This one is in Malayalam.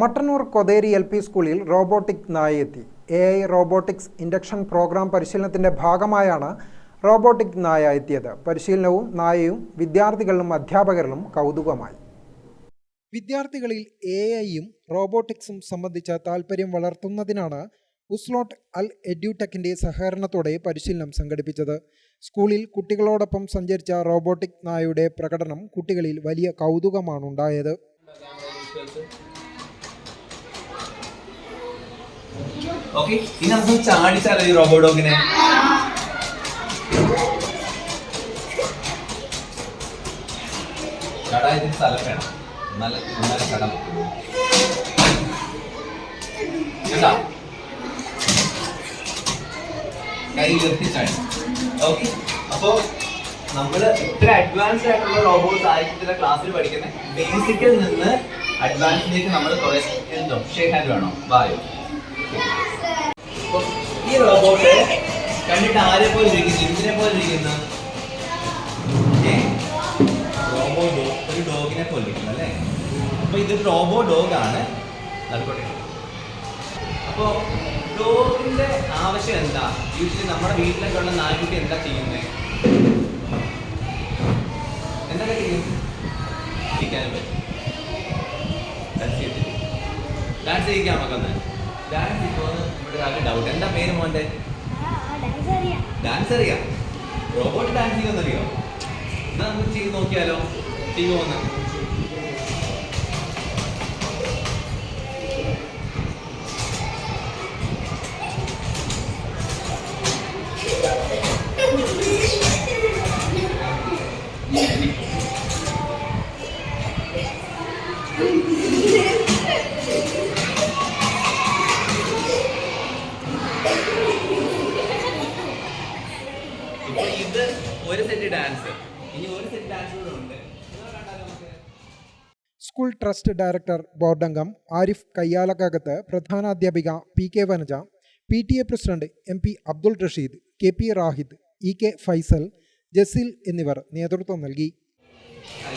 മട്ടന്നൂർ കൊതേരി എൽ പി സ്കൂളിൽ റോബോട്ടിക് എത്തി A I robotics induction program പരിശീലനത്തിന്റെ ഭാഗമായാണ് റോബോട്ടിക് നായ എത്തിയത്. പരിശീലനവും നായയും വിദ്യാർത്ഥികളിലും അധ്യാപകരിലും കൗതുകമായി. വിദ്യാർത്ഥികളിൽ എ ഐയും റോബോട്ടിക്സും സംബന്ധിച്ച താൽപ്പര്യം വളർത്തുന്നതിനാണ് ഉസ്ലോട്ട് അൽ എഡ്യൂടെക്കിന്റെ സഹകരണത്തോടെ പരിശീലനം സംഘടിപ്പിച്ചത്. സ്കൂളിൽ കുട്ടികളോടൊപ്പം സഞ്ചരിച്ച റോബോട്ടിക് നായയുടെ പ്രകടനം കുട്ടികളിൽ വലിയ കൗതുകമാണുണ്ടായത്. ഓക്കെ ഇനി നമുക്ക് ചാടിച്ചാലോ ഈ റോബോ ഡോഗിനെ ചടായതിന് സ്ഥലം അപ്പോൾ നമ്മൾ ഇത്ര അഡ്വാൻസ്ഡ് ആയിട്ടുള്ള റോബോട്ട് ആയിരിക്കത്തില്ല ക്ലാസ്സിൽ പഠിക്കുന്നത് ബേസിക്കിൽ നിന്ന് അഡ്വാൻസിലേക്ക് നമ്മൾ കുറെ എന്തോ ഷേക്ക് വേണോ? ബായോ ഈ റോബോട്ട് കണ്ടിട്ട് ആരെ പോലെ ഇരിക്കുന്നു? എന്തിനെ പോലെ ഇരിക്കുന്നു? റോബോ ഡോഗ് ഒരു ഡോഗിനെ പോലെ ഇരിക്കുന്നു അല്ലേ? അപ്പൊ ഇത് റോബോ ആണ് നടക്കട്ടെ അപ്പോ ഡോഗിന്റെ ആവശ്യം എന്താ? യൂഷ്വലി നമ്മുടെ വീട്ടിലൊക്കെ ഉള്ള നായ്ക്കുട്ടി എന്താ ചെയ്യുന്നത് എന്തൊക്കെ ചെയ്യും? ഡാൻസ് ചെയ്യാൻ നമുക്കൊന്ന് ഡാൻസ് ഇപ്പോൾ ഒരാൾക്ക് ഡൗട്ട് എന്താ പേര് മോന്റെ ഡാൻസ് അറിയാം. റോബോട്ട് ഡാൻസ് ചെയ്യുമെന്ന് അറിയോ എന്നാ നമുക്ക് ചെയ്ത് നോക്കിയാലോ? ചെയ്യുമോ ഒന്ന്? ഇപ്പോൾ ഇത് ഒരു സെറ്റ് ഡാൻസ്. ഇനി ഒരു സെറ്റ് ഡാൻസ് കൂടെ ഉണ്ട്. സ്കൂൾ ട്രസ്റ്റ് ഡയറക്ടർ ബോർഡംഗം Arif Kayyalakkakath പ്രധാനാധ്യാപിക P K Vanaja P T A president M P Abdul Rasheed K P Rahid E K Faisal Jaseel എന്നിവർ നേതൃത്വം നൽകി. കൈ